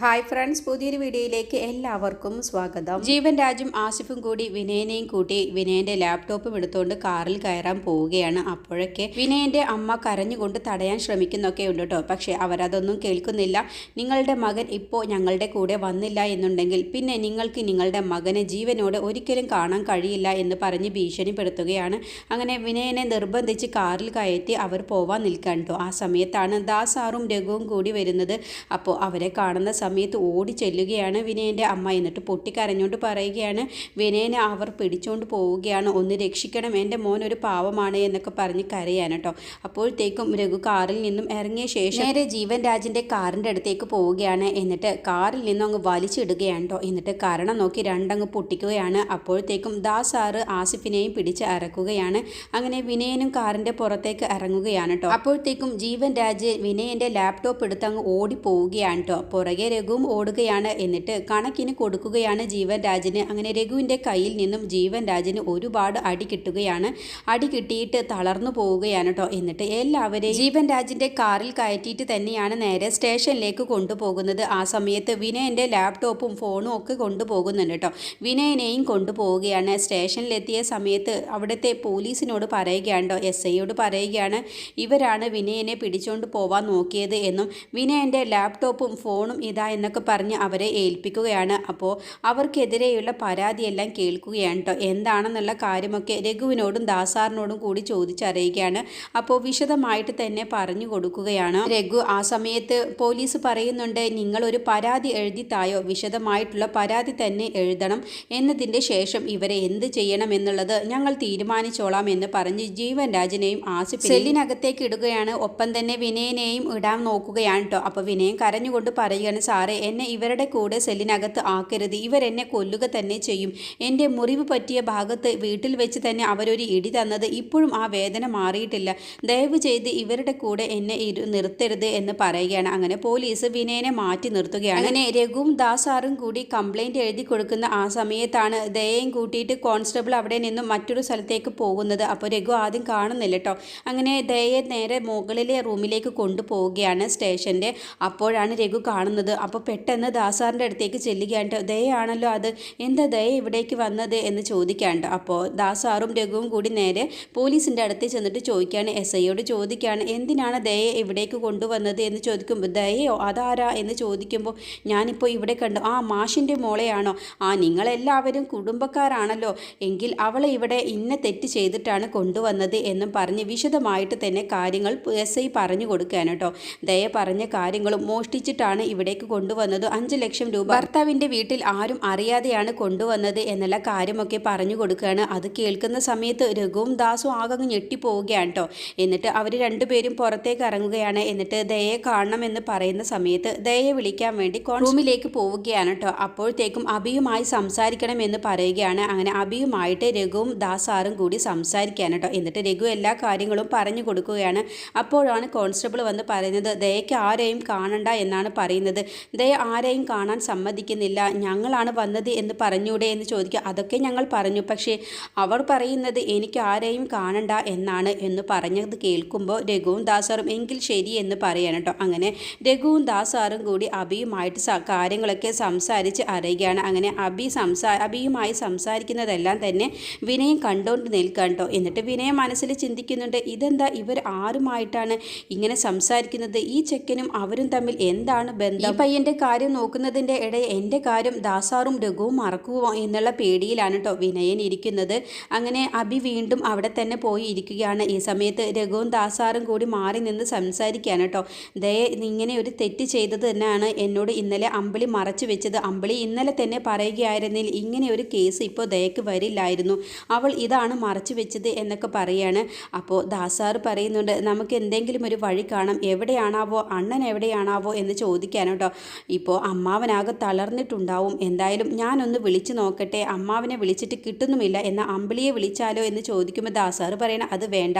Hi friends പുതിയൊരു വീഡിയോയിലേക്ക് എല്ലാവർക്കും സ്വാഗതം. ജീവൻ രാജും ആസിഫും കൂടി വിനയനെയും കൂട്ടി വിനയന്റെ ലാപ്ടോപ്പും എടുത്തുകൊണ്ട് കാറിൽ കയറാൻ പോവുകയാണ്. അപ്പോഴൊക്കെ വിനയന്റെ അമ്മ കരഞ്ഞുകൊണ്ട് തടയാൻ ശ്രമിക്കുന്നൊക്കെ ഉണ്ട് കേട്ടോ. പക്ഷേ അവരതൊന്നും കേൾക്കുന്നില്ല. നിങ്ങളുടെ മകൻ ഇപ്പോൾ ഞങ്ങളുടെ കൂടെ വന്നില്ല എന്നുണ്ടെങ്കിൽ പിന്നെ നിങ്ങൾക്ക് നിങ്ങളുടെ മകനെ ജീവനോട് ഒരിക്കലും കാണാൻ കഴിയില്ല എന്ന് പറഞ്ഞ് ഭീഷണിപ്പെടുത്തുകയാണ്. അങ്ങനെ വിനയനെ നിർബന്ധിച്ച് കാറിൽ കയറ്റി അവർ പോവാൻ നിൽക്കാൻ കേട്ടോ. ആ സമയത്താണ് ദാസാറും രഘുവും കൂടി വരുന്നത്. അപ്പോൾ അവരെ കാണുന്ന സമയത്ത് ഓടി ചെല്ലുകയാണ് വിനയന്റെ അമ്മ. എന്നിട്ട് പൊട്ടിക്കരഞ്ഞുകൊണ്ട് പറയുകയാണ് വിനയനെ അവർ പിടിച്ചുകൊണ്ട് പോവുകയാണ്. ഒന്ന് രക്ഷിക്കണം. എന്റെ മോൻ ഒരു പാവമാണ് എന്നൊക്കെ പറഞ്ഞ് കരയാണ് കേട്ടോ. അപ്പോഴത്തേക്കും രഘു കാറിൽ നിന്നും ഇറങ്ങിയ ശേഷം നേരെ ജീവൻ രാജിന്റെ കാറിന്റെ അടുത്തേക്ക് പോവുകയാണ്. എന്നിട്ട് കാറിൽ നിന്നും അങ്ങ് വലിച്ചിടുകയാണ് കേട്ടോ. എന്നിട്ട് കാരണം നോക്കി രണ്ടങ്ങ് പൊട്ടിക്കുകയാണ്. അപ്പോഴത്തേക്കും ദാസ് സാറ് ആസിഫിനെയും പിടിച്ച് അറക്കുകയാണ്. അങ്ങനെ വിനയനും കാറിന്റെ പുറത്തേക്ക് ഇറങ്ങുകയാണ് കേട്ടോ. അപ്പോഴത്തേക്കും ജീവൻ രാജ് വിനയന്റെ ലാപ്ടോപ്പ് എടുത്ത് അങ്ങ് ഓടി പോവുകയാണ് കേട്ടോ. പുറകെ രഘുവും ഓടുകയാണ്. എന്നിട്ട് കണക്കിന് കൊടുക്കുകയാണ് ജീവൻ രാജന്. അങ്ങനെ രഘുവിന്റെ കയ്യിൽ നിന്നും ജീവൻ രാജന് ഒരുപാട് അടി കിട്ടുകയാണ്. അടി കിട്ടിയിട്ട് തളർന്നു പോവുകയാണ് കേട്ടോ എന്നിട്ട് എല്ലാവരെയും ജീവൻ രാജിന്റെ കാറിൽ കയറ്റിയിട്ട് തന്നെയാണ് നേരെ സ്റ്റേഷനിലേക്ക് കൊണ്ടുപോകുന്നത്. ആ സമയത്ത് വിനയന്റെ ലാപ്ടോപ്പും ഫോണും ഒക്കെ കൊണ്ടുപോകുന്നുണ്ട് കേട്ടോ വിനയനെയും കൊണ്ടുപോവുകയാണ്. സ്റ്റേഷനിലെത്തിയ സമയത്ത് അവിടുത്തെ പോലീസിനോട് പറയുകയാണ് കേട്ടോ എസ് ഐയോട് പറയുകയാണ് ഇവരാണ് വിനയനെ പിടിച്ചുകൊണ്ട് പോവാൻ നോക്കിയത് എന്നും. വിനയന്റെ ലാപ്ടോപ്പും ഫോണും ഇതാ എന്നൊക്കെ പറഞ്ഞ് അവരെ ഏൽപ്പിക്കുകയാണ്. അപ്പോൾ അവർക്കെതിരെയുള്ള പരാതിയെല്ലാം കേൾക്കുകയാണ് കേട്ടോ എന്താണെന്നുള്ള കാര്യമൊക്കെ രഘുവിനോടും ദാസാറിനോടും കൂടി ചോദിച്ചറിയുകയാണ്. അപ്പോൾ വിശദമായിട്ട് തന്നെ പറഞ്ഞു കൊടുക്കുകയാണ്. രഘു ആ സമയത്ത് പോലീസ് പറയുന്നുണ്ട് നിങ്ങളൊരു പരാതി എഴുതി തായോ? വിശദമായിട്ടുള്ള പരാതി തന്നെ എഴുതണം. എന്നതിന്റെ ശേഷം ഇവരെ എന്ത് ചെയ്യണം എന്നുള്ളത് ഞങ്ങൾ തീരുമാനിച്ചോളാം എന്ന് പറഞ്ഞ് ജീവൻ രാജിനെയും ആസിഫ് സെല്ലിനകത്തേക്ക് ഇടുകയാണ്. ഒപ്പം തന്നെ വിനയനെയും ഇടാൻ നോക്കുകയാണ് കേട്ടോ അപ്പോൾ വിനയൻ കരഞ്ഞുകൊണ്ട് പറയുകയാണ് സാറേ എന്നെ ഇവരുടെ കൂടെ സെല്ലിനകത്ത് ആക്കരുത്. ഇവരെന്നെ കൊല്ലുക തന്നെ ചെയ്യും. എന്റെ മുറിവ് പറ്റിയ ഭാഗത്ത് വീട്ടിൽ വെച്ച് തന്നെ അവരൊരു ഇടി തന്നത് ഇപ്പോഴും ആ വേദന മാറിയിട്ടില്ല. ദയവ് ചെയ്ത് ഇവരുടെ കൂടെ എന്നെ ഇരു നിർത്തരുത് എന്ന് പറയുകയാണ്. അങ്ങനെ പോലീസ് വിനയനെ മാറ്റി നിർത്തുകയാണ്. അങ്ങനെ രഘുവും ദാസാറും കൂടി കംപ്ലൈന്റ് എഴുതി കൊടുക്കുന്ന ആ സമയത്താണ് ദയയും കൂട്ടിയിട്ട് കോൺസ്റ്റബിൾ അവിടെ നിന്നും മറ്റൊരു സ്ഥലത്തേക്ക് പോകുന്നത്. അപ്പോൾ രഘു ആദ്യം കാണുന്നില്ല കേട്ടോ അങ്ങനെ ദയയെ നേരെ മുകളിലെ റൂമിലേക്ക് കൊണ്ടുപോവുകയാണ് സ്റ്റേഷന്റെ. അപ്പോഴാണ് രഘു കാണുന്നത്. അപ്പോൾ പെട്ടെന്ന് ദാസാറിന്റെ അടുത്തേക്ക് ചെല്ലുകയാണ് ദയാണല്ലോ അത്? എന്താ ദയ ഇവിടേക്ക് വന്നത് എന്ന് ചോദിക്കാണ്ട് അപ്പോൾ ദാസാറും രഘുവും കൂടി നേരെ പോലീസിന്റെ അടുത്ത് ചെന്നിട്ട് ചോദിക്കുകയാണ്. എസ് ഐയോട് ചോദിക്കുകയാണ് എന്തിനാണ് ദയെ ഇവിടേക്ക് കൊണ്ടുവന്നത് എന്ന് ചോദിക്കുമ്പോൾ ദയയോ അതാരാ എന്ന് ചോദിക്കുമ്പോൾ ഞാനിപ്പോൾ ഇവിടെ കണ്ടു. ആ മാഷിന്റെ മോളെയാണോ? ആ നിങ്ങളെല്ലാവരും കുടുംബക്കാരാണല്ലോ. എങ്കിൽ അവളെ ഇവിടെ ഇന്ന തെറ്റ് ചെയ്തിട്ടാണ് കൊണ്ടുവന്നത് എന്നും പറഞ്ഞ് വിശദമായിട്ട് തന്നെ കാര്യങ്ങൾ എസ് ഐ പറഞ്ഞു കൊടുക്കാൻ കേട്ടോ. ദയ പറഞ്ഞ കാര്യങ്ങളും മോഷ്ടിച്ചിട്ടാണ് ഇവിടേക്ക് കൊണ്ടുവന്നത് അഞ്ച് ലക്ഷം രൂപ. ഭർത്താവിന്റെ വീട്ടിൽ ആരും അറിയാതെയാണ് കൊണ്ടുവന്നത് എന്നുള്ള കാര്യമൊക്കെ പറഞ്ഞു കൊടുക്കുകയാണ്. അത് കേൾക്കുന്ന സമയത്ത് രഘുവും ദാസും ആകെ ഞെട്ടിപ്പോവുകയാണ് കേട്ടോ എന്നിട്ട് അവർ രണ്ടുപേരും പുറത്തേക്ക് ഇറങ്ങുകയാണ്. എന്നിട്ട് ദയയെ കാണണമെന്ന് പറയുന്ന സമയത്ത് ദയെ വിളിക്കാൻ വേണ്ടി റൂമിലേക്ക് പോവുകയാണ് കേട്ടോ അപ്പോഴത്തേക്കും അബിയുമായി സംസാരിക്കണം എന്ന് പറയുകയാണ്. അങ്ങനെ അബിയുമായിട്ട് രഘുവും ദാസാറും കൂടി സംസാരിക്കാൻ കേട്ടോ എന്നിട്ട് രഘു എല്ലാ കാര്യങ്ങളും പറഞ്ഞു കൊടുക്കുകയാണ്. അപ്പോഴാണ് കോൺസ്റ്റബിൾ വന്ന് പറയുന്നത് ദയയ്ക്ക് ആരെയും കാണണ്ട എന്നാണ് പറയുന്നത്. ദയ ആരെയും കാണാൻ സമ്മതിക്കുന്നില്ല. ഞങ്ങളാണ് വന്നത് എന്ന് പറഞ്ഞൂടെ എന്ന് ചോദിക്കുക. അതൊക്കെ ഞങ്ങൾ പറഞ്ഞു. പക്ഷേ അവർ പറയുന്നത് എനിക്ക് ആരെയും കാണണ്ട എന്നാണ് എന്ന് പറഞ്ഞത് കേൾക്കുമ്പോൾ രഘുവും ദാസാറും എങ്കിൽ ശരി എന്ന് പറയാൻ കേട്ടോ. അങ്ങനെ രഘുവും ദാസാറും കൂടി അബിയുമായിട്ട് കാര്യങ്ങളൊക്കെ സംസാരിച്ച് അറിയുകയാണ്. അങ്ങനെ അബി സംസാ അബിയുമായി സംസാരിക്കുന്നതെല്ലാം തന്നെ വിനയം കണ്ടുകൊണ്ട് നിൽക്കാൻ കേട്ടോ. എന്നിട്ട് വിനയം മനസ്സിൽ ചിന്തിക്കുന്നുണ്ട് ഇതെന്താ ഇവർ ആരുമായിട്ടാണ് ഇങ്ങനെ സംസാരിക്കുന്നത്? ഈ ചെക്കനും അവരും തമ്മിൽ എന്താണ് ബന്ധം? ഈ പയ്യന്റെ കാര്യം നോക്കുന്നതിന്റെ ഇടയിൽ എന്റെ കാര്യം ദാസാറും രഘുവും മറക്കുമോ എന്നുള്ള പേടിയിലാണ് കേട്ടോ വിനയൻ ഇരിക്കുന്നത്. അങ്ങനെ അബി വീണ്ടും അവിടെ തന്നെ പോയി ഇരിക്കുകയാണ്. ഈ സമയത്ത് രഘുവും ദാസാറും കൂടി മാറി നിന്ന് സംസാരിക്കുകയാണ് കേട്ടോ ദയ ഇങ്ങനെ ഒരു തെറ്റ് ചെയ്തത് തന്നെയാണ് എന്നോട് ഇന്നലെ അമ്പിളി മറച്ചു വെച്ചത്. അമ്പിളി ഇന്നലെ തന്നെ പറയുകയായിരുന്നെങ്കിൽ ഇങ്ങനെ ഒരു കേസ് ഇപ്പോൾ ദയക്ക് വരില്ലായിരുന്നു. അവൾ ഇതാണ് മറച്ചു വെച്ചത് എന്നൊക്കെ പറയാണ്. അപ്പോൾ ദാസാർ പറയുന്നുണ്ട് നമുക്ക് എന്തെങ്കിലും ഒരു വഴി കാണാം. എവിടെയാണാവോ? അണ്ണൻ എവിടെയാണാവോ? എന്ന് ചോദിക്കാൻ കേട്ടോ ഇപ്പോൾ അമ്മാവനാകെ തളർന്നിട്ടുണ്ടാവും. എന്തായാലും ഞാനൊന്ന് വിളിച്ചു നോക്കട്ടെ. അമ്മാവനെ വിളിച്ചിട്ട് കിട്ടുന്നുമില്ല എന്ന അമ്പിളിയെ വിളിച്ചാലോ എന്ന് ചോദിക്കുമ്പോൾ ദാസാറ് പറയണം അത് വേണ്ട.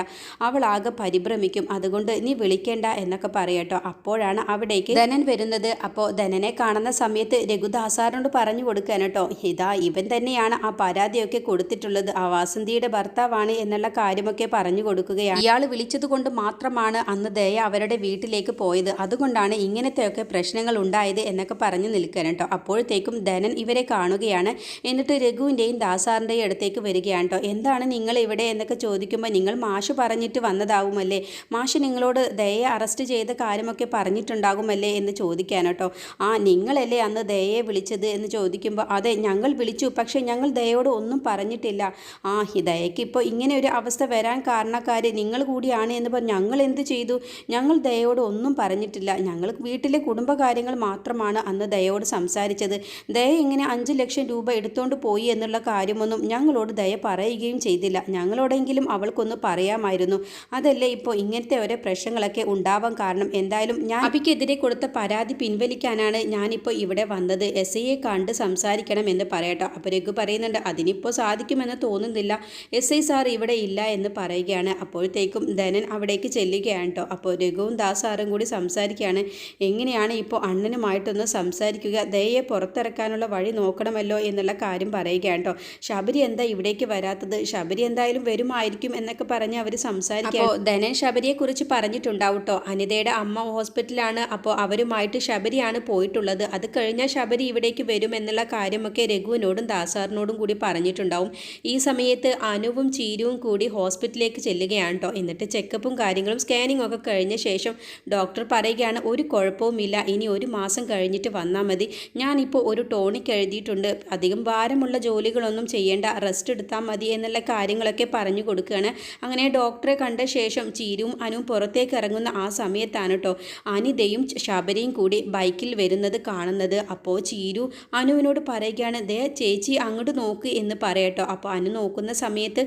അവൾ ആകെ പരിഭ്രമിക്കും. അതുകൊണ്ട് നീ വിളിക്കേണ്ട എന്നൊക്കെ പറയട്ടോ അപ്പോഴാണ് അവിടേക്ക് ധനൻ വരുന്നത്. അപ്പോൾ ധനനെ കാണുന്ന സമയത്ത് രഘുദാസാറിനോട് പറഞ്ഞു കൊടുക്കാൻ കേട്ടോ ഇതാ ഇവൻ തന്നെയാണ് ആ പരാതിയൊക്കെ കൊടുത്തിട്ടുള്ളത്. ആ വാസന്തിയുടെ ഭർത്താവാണ് എന്നുള്ള കാര്യമൊക്കെ പറഞ്ഞു കൊടുക്കുകയാണ്. ഇയാൾ വിളിച്ചത് മാത്രമാണ് അന്ന് ദയ അവരുടെ വീട്ടിലേക്ക് പോയത്. അതുകൊണ്ടാണ് ഇങ്ങനത്തെയൊക്കെ പ്രശ്നങ്ങൾ ഉണ്ടായത് എന്നൊക്കെ പറഞ്ഞു നിൽക്കാൻ കേട്ടോ. അപ്പോഴത്തേക്കും ധനൻ ഇവരെ കാണുകയാണ്. എന്നിട്ട് രഘുവിന്റെയും ദാസാറിന്റെയും അടുത്തേക്ക് വരികയാണ് കേട്ടോ. എന്താണ് നിങ്ങൾ ഇവിടെ? എന്നൊക്കെ ചോദിക്കുമ്പോൾ നിങ്ങൾ മാഷ് പറഞ്ഞിട്ട് വന്നതാവുമല്ലേ? മാഷ് നിങ്ങളോട് ദയയെ അറസ്റ്റ് ചെയ്ത കാര്യമൊക്കെ പറഞ്ഞിട്ടുണ്ടാകുമല്ലേ? എന്ന് ചോദിക്കാൻ കേട്ടോ. ആ നിങ്ങളല്ലേ അന്ന് ദയയെ വിളിച്ചത്? എന്ന് ചോദിക്കുമ്പോൾ അതെ ഞങ്ങൾ വിളിച്ചു. പക്ഷേ ഞങ്ങൾ ദയോട് ഒന്നും പറഞ്ഞിട്ടില്ല. ആ ദയയ്ക്ക് ഇപ്പോൾ ഇങ്ങനെ ഒരു അവസ്ഥ വരാൻ കാരണക്കാർ നിങ്ങൾ കൂടിയാണ് എന്ന് പറഞ്ഞ് ഞങ്ങൾ എന്ത് ചെയ്തു? ഞങ്ങൾ ദയോട് ഒന്നും പറഞ്ഞിട്ടില്ല. ഞങ്ങൾ വീട്ടിലെ കുടുംബകാര്യങ്ങൾ മാത്രമാണ് അന്ന് ദയയോട് സംസാരിച്ചത്. ദയ ഇങ്ങനെ അഞ്ച് ലക്ഷം രൂപ എടുത്തുകൊണ്ട് പോയി എന്നുള്ള കാര്യമൊന്നും ഞങ്ങളോട് ദയ പറയുകയും ചെയ്തില്ല. ഞങ്ങളോടെങ്കിലും അവൾക്കൊന്ന് പറയാമായിരുന്നു. അതല്ലേ ഇപ്പോൾ ഇങ്ങനത്തെ ഓരോ പ്രശ്നങ്ങളൊക്കെ ഉണ്ടാവാൻ കാരണം? എന്തായാലും ഞാൻ അഭിക്കെതിരെ കൊടുത്ത പരാതി പിൻവലിക്കാനാണ് ഞാനിപ്പോൾ ഇവിടെ വന്നത്. എസ് ഐയെ കണ്ട് സംസാരിക്കണം എന്ന് പറയട്ടോ. അപ്പോൾ രഘു പറയുന്നുണ്ട് അതിനിപ്പോൾ സാധിക്കുമെന്ന് തോന്നുന്നില്ല. എസ് ഐ സാർ ഇവിടെ ഇല്ല എന്ന് പറയുകയാണ്. അപ്പോഴത്തേക്കും ധനൻ അവിടേക്ക് ചെല്ലുകയാണ് കേട്ടോ അപ്പോൾ രഘുവും ദാസാറും സാറും കൂടി സംസാരിക്കുകയാണ്. എങ്ങനെയാണ് ഇപ്പോൾ അണ്ണനുമായിട്ടൊന്ന് സംസാരിക്കുക. ദയയെ പുറത്തിറക്കാനുള്ള വഴി നോക്കണമല്ലോ എന്നുള്ള കാര്യം പറയുകയാണ് കേട്ടോ. ശബരി എന്താ ഇവിടേക്ക് വരാത്തത്? ശബരി എന്തായാലും വരുമായിരിക്കും എന്നൊക്കെ പറഞ്ഞ് അവർ സംസാരിക്കുക. അപ്പോൾ ധനൻ ശബരിയെ കുറിച്ച് പറഞ്ഞിട്ടുണ്ടാവും കേട്ടോ അനിതയുടെ അമ്മ ഹോസ്പിറ്റലാണ് അപ്പോൾ അവരുമായിട്ട് ശബരിയാണ് പോയിട്ടുള്ളത്. അത് കഴിഞ്ഞാൽ ശബരി ഇവിടേക്ക് വരും എന്നുള്ള കാര്യമൊക്കെ രഘുവിനോടും ദാസാറിനോടും കൂടി പറഞ്ഞിട്ടുണ്ടാവും. ഈ സമയത്ത് അനുവും ചീരുവും കൂടി ഹോസ്പിറ്റലിലേക്ക് ചെല്ലുകയാണ് കേട്ടോ എന്നിട്ട് ചെക്കപ്പും കാര്യങ്ങളും സ്കാനിങ്ങും ഒക്കെ കഴിഞ്ഞ ശേഷം ഡോക്ടർ പറയുകയാണ് ഒരു കുഴപ്പവുമില്ല. ഇനി ഒരു മാസം കഴിഞ്ഞിട്ട് വന്നാൽ മതി. ഞാനിപ്പോൾ ഒരു ടോണിക് എഴുതിയിട്ടുണ്ട്. അധികം ഭാരമുള്ള ജോലികളൊന്നും ചെയ്യേണ്ട. റെസ്റ്റ് എടുത്താൽ മതി എന്നുള്ള കാര്യങ്ങളൊക്കെ പറഞ്ഞു കൊടുക്കുകയാണ്. അങ്ങനെ ഡോക്ടറെ കണ്ട ശേഷം ചീരുവും അനുവും പുറത്തേക്ക് ഇറങ്ങുന്ന ആ സമയത്താണ് കേട്ടോ അനിതയും ശബരിയും കൂടി ബൈക്കിൽ വരുന്നത് കാണുന്നത്. അപ്പോൾ ചീരു അനുവിനോട് പറയുകയാണ് ദേ ചേച്ചി അങ്ങോട്ട് നോക്ക് എന്ന് പറയട്ടോ അപ്പോൾ അനു നോക്കുന്ന സമയത്ത്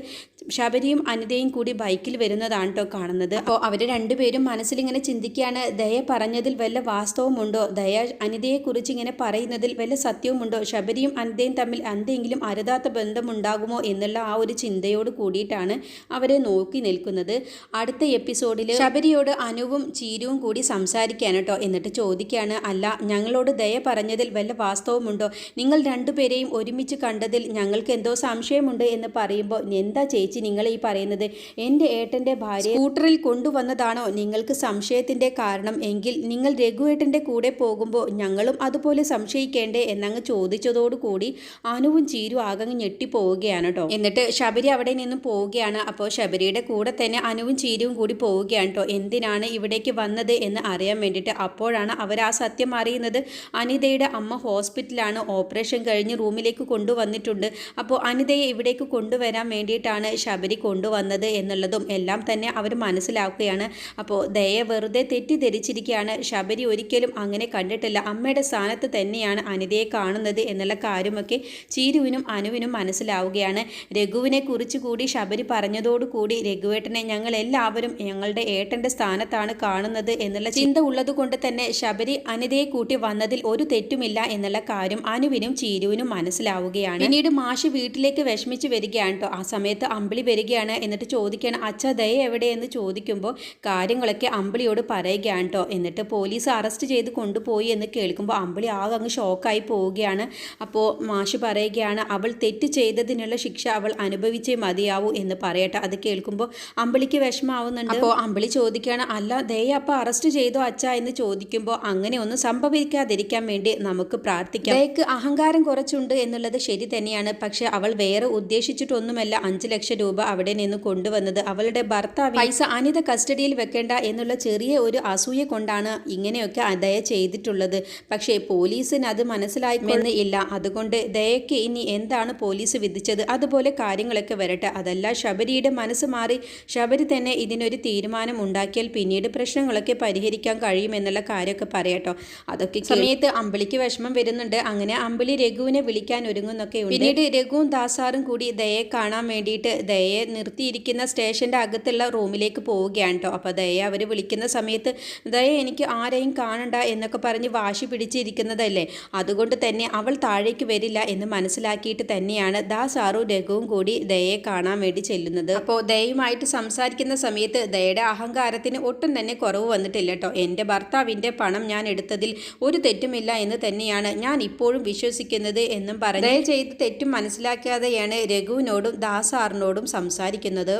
ശബരിയും അനിതയും കൂടി ബൈക്കിൽ വരുന്നതാണ് കേട്ടോ കാണുന്നത്. അപ്പോൾ അവർ രണ്ടുപേരും മനസ്സിലിങ്ങനെ ചിന്തിക്കുകയാണ് ദയ പറഞ്ഞതിൽ വല്ല വാസ്തവമുണ്ടോ? ദയ അനിതയെക്കുറിച്ച് ഇങ്ങനെ പറയുന്നതിൽ വല്ല സത്യവുമുണ്ടോ? ശബരിയും അനിതയും തമ്മിൽ എന്തെങ്കിലും അരുതാത്ത ബന്ധമുണ്ടാകുമോ എന്നുള്ള ആ ഒരു ചിന്തയോട് കൂടിയിട്ടാണ് അവരെ നോക്കി നിൽക്കുന്നത്. അടുത്ത എപ്പിസോഡിൽ ശബരിയോട് അനുവും ചീരുവും കൂടി സംസാരിക്കാൻ കേട്ടോ. എന്നിട്ട് ചോദിക്കുകയാണ് അല്ല ഞങ്ങളോട് ദയ പറഞ്ഞതിൽ വല്ല വാസ്തവമുണ്ടോ? നിങ്ങൾ രണ്ടുപേരെയും ഒരുമിച്ച് കണ്ടതിൽ ഞങ്ങൾക്ക് എന്തോ സംശയമുണ്ട് എന്ന് പറയുമ്പോൾ എന്താ ചേച്ചി നിങ്ങൾ ഈ പറയുന്നത്? എന്റെ ഏട്ടന്റെ ഭാര്യ സ്കൂട്ടറിൽ കൊണ്ടുവന്നതാണോ നിങ്ങൾക്ക് സംശയത്തിന്റെ കാരണം? എങ്കിൽ നിങ്ങൾ രഘുവേട്ടന്റെ കൂടെ പോകുമ്പോൾ ഞങ്ങളും അതുപോലെ സംശയിക്കേണ്ടേ എന്നങ്ങ് ചോദിച്ചതോടുകൂടി അനുവും ചീരു ആകങ്ങ് ഞെട്ടിപ്പോവുകയാണ് കേട്ടോ എന്നിട്ട് ശബരി അവിടെ നിന്നും പോവുകയാണ്. അപ്പോൾ ശബരിയുടെ കൂടെ തന്നെ അനുവും ചീരുവും കൂടി പോവുകയാണ് കേട്ടോ എന്തിനാണ് ഇവിടേക്ക് വന്നത് എന്ന് അറിയാൻ വേണ്ടിയിട്ട് അപ്പോഴാണ് അവർ ആ സത്യം അറിയുന്നത്. അനിതയുടെ അമ്മ ഹോസ്പിറ്റലാണ് ഓപ്പറേഷൻ കഴിഞ്ഞ് റൂമിലേക്ക് കൊണ്ടുവന്നിട്ടുണ്ട്. അപ്പോൾ അനിതയെ ഇവിടേക്ക് കൊണ്ടുവരാൻ വേണ്ടിയിട്ടാണ് ശബരി കൊണ്ടുവന്നത് എന്നുള്ളതും എല്ലാം തന്നെ അവർ മനസ്സിലാക്കുകയാണ്. അപ്പോൾ ദയ വെറുതെ തെറ്റിദ്ധരിച്ചിരിക്കുകയാണ്. ശബരി ഒരിക്കലും അങ്ങനെ കണ്ടിട്ടില്ല. അമ്മയുടെ സ്ഥാനത്ത് തന്നെയാണ് അനിതയെ കാണുന്നത് എന്നുള്ള കാര്യമൊക്കെ ചീരുവിനും അനുവിനും മനസ്സിലാവുകയാണ്. രഘുവിനെ കുറിച്ച് കൂടി ശബരി പറഞ്ഞതോടുകൂടി രഘുവേട്ടനെ ഞങ്ങൾ എല്ലാവരും ഞങ്ങളുടെ ഏട്ടന്റെ സ്ഥാനത്താണ് കാണുന്നത് എന്നുള്ള ചിന്ത ഉള്ളതുകൊണ്ട് തന്നെ ശബരി അനിതയെ കൂട്ടി വന്നതിൽ ഒരു തെറ്റുമില്ല എന്നുള്ള കാര്യം അനുവിനും ചീരുവിനും മനസ്സിലാവുകയാണ്. പിന്നീട് മാഷി വീട്ടിലേക്ക് വിഷമിച്ച് വരികയാണ് ആ സമയത്ത് അമ്പിളി വരികയാണ്. എന്നിട്ട് ചോദിക്കുകയാണ് അച്ഛ ദയ എവിടെയെന്ന്? ചോദിക്കുമ്പോൾ കാര്യങ്ങളൊക്കെ അമ്പിളിയോട് പറയുകയാണ് എന്നിട്ട് പോലീസ് അറസ്റ്റ് ചെയ്ത് കൊണ്ടുപോയി എന്ന് കേൾക്കുമ്പോൾ അമ്പിളി ആകെ അങ്ങ് ഷോക്കായി പോവുകയാണ്. അപ്പോൾ മാഷ് പറയുകയാണ് അവൾ തെറ്റ് ചെയ്തതിനുള്ള ശിക്ഷ അവൾ അനുഭവിച്ചേ മതിയാവൂ എന്ന് പറയട്ടെ. അത് കേൾക്കുമ്പോൾ അമ്പിളിക്ക് വിഷമാവുന്നുണ്ട്. അപ്പോൾ അമ്പിളി ചോദിക്കുകയാണ് അല്ല ദയ അപ്പോൾ അറസ്റ്റ് ചെയ്തോ അച്ഛ? എന്ന് ചോദിക്കുമ്പോൾ അങ്ങനെ ഒന്നും സംഭവിക്കാതിരിക്കാൻ വേണ്ടി നമുക്ക് പ്രാർത്ഥിക്കാം. ദയക്ക് അഹങ്കാരം കുറച്ചുണ്ട് എന്നുള്ളത് ശരി തന്നെയാണ്. പക്ഷേ അവൾ വേറെ ഉദ്ദേശിച്ചിട്ടൊന്നുമല്ല അഞ്ച് ലക്ഷം രൂപ അവിടെ നിന്ന് കൊണ്ടുവന്നത്. അവളുടെ ഭർത്താവ് പൈസ അനിത കസ്റ്റഡിയിൽ വെക്കേണ്ട എന്നുള്ള ചെറിയ ഒരു അസൂയ കൊണ്ടാണ് ഇങ്ങനെയൊക്കെ ദയ ചെയ്തിട്ടുള്ളത്. പക്ഷേ പോലീസിന് അത് മനസ്സിലായിമെന്ന് ഇല്ല അതുകൊണ്ട് ദയക്ക് ഇനി എന്താണ് പോലീസ് വിധിച്ചത്? അതുപോലെ കാര്യങ്ങളൊക്കെ വരട്ടെ. അതല്ല ശബരിയുടെ മനസ്സ് മാറി ശബരി തന്നെ ഇതിനൊരു തീരുമാനം ഉണ്ടാക്കിയാൽ പിന്നീട് പ്രശ്നങ്ങളൊക്കെ പരിഹരിക്കാൻ കഴിയുമെന്നുള്ള കാര്യമൊക്കെ പറയട്ടോ. അതൊക്കെ സമയത്ത് അമ്പിളിക്ക് വിഷമം വരുന്നുണ്ട്. അങ്ങനെ അമ്പിളി രഘുവിനെ വിളിക്കാൻ ഒരുങ്ങുന്നൊക്കെ പിന്നീട് രഘുവും ദാസാറും കൂടി ദയെ കാണാൻ വേണ്ടിയിട്ട് ദയെ നിർത്തിയിരിക്കുന്ന സ്റ്റേഷന്റെ അകത്തുള്ള റൂമിലേക്ക് പോവുകയാണ് കേട്ടോ. അപ്പോൾ ദയ അവർ വിളിക്കുന്ന സമയത്ത് ദയ എനിക്ക് ആരെയും കാണണ്ട എന്നൊക്കെ പറഞ്ഞ് വാശി പിടിച്ചിരിക്കുന്നതല്ലേ? അതുകൊണ്ട് തന്നെ അവൾ താഴേക്ക് വരില്ല എന്ന് മനസ്സിലാക്കിയിട്ട് തന്നെയാണ് ദാസാറും രഘുവും കൂടി ദയയെ കാണാൻ വേണ്ടി ചെല്ലുന്നത്. അപ്പോൾ ദയയുമായിട്ട് സംസാരിക്കുന്ന സമയത്ത് ദയയുടെ അഹങ്കാരത്തിന് ഒട്ടും തന്നെ കുറവ് വന്നിട്ടില്ല കേട്ടോ. എന്റെ ഭർത്താവിന്റെ പണം ഞാൻ എടുത്തതിൽ ഒരു തെറ്റുമില്ല എന്ന് തന്നെയാണ് ഞാൻ ഇപ്പോഴും വിശ്വസിക്കുന്നത് എന്നും പറഞ്ഞു ദയ ചെയ്ത് തെറ്റും മനസ്സിലാക്കാതെയാണ് രഘുവിനോടും ദാസാറിനോടും സംസാരിക്കുന്നത്.